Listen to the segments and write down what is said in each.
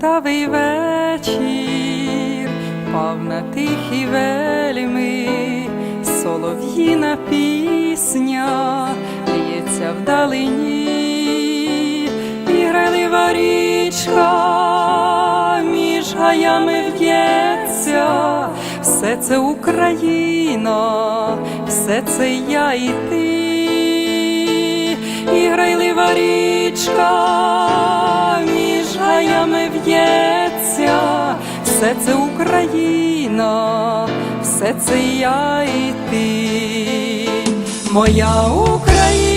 Золотавий вечір. Пав на тихі вельми, солов'їна пісня лється вдалині, і грайлива річка між гаями в'ється, все це Україна, все це я і ти. І грайлива річка між гаями в'ється, все це Україна, все це я і ти, моя Україна,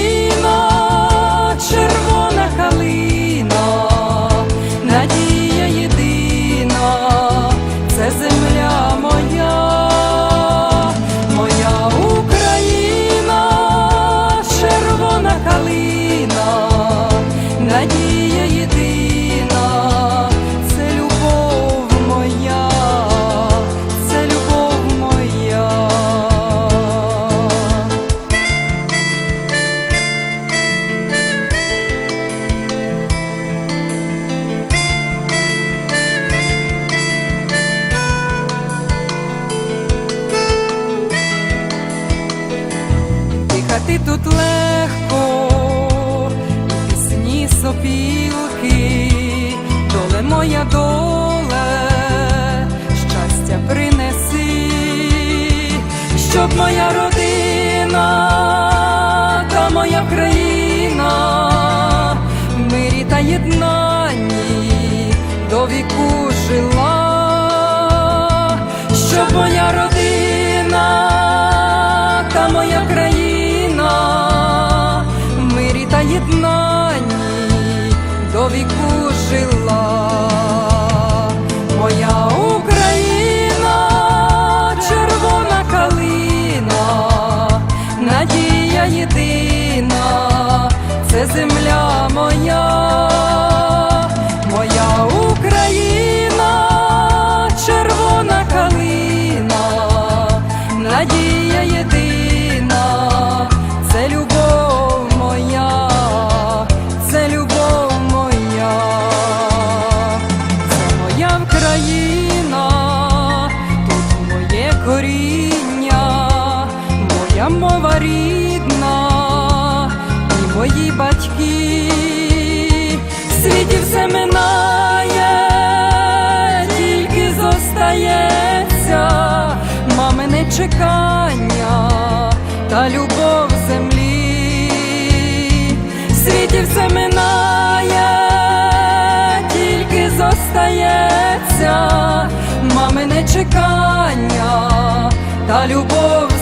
тут легко, пісні сопілки, доле моя доле, щастя принеси, щоб моя родина та моя країна в мирі та єднанні до віку жила, щоб моя родина та єднанні до віку жила. Моя Україна, червона калина, надія єдина, це земля моя, чекання та любов землі, в світі все минає, тільки зостається мамине чекання та любов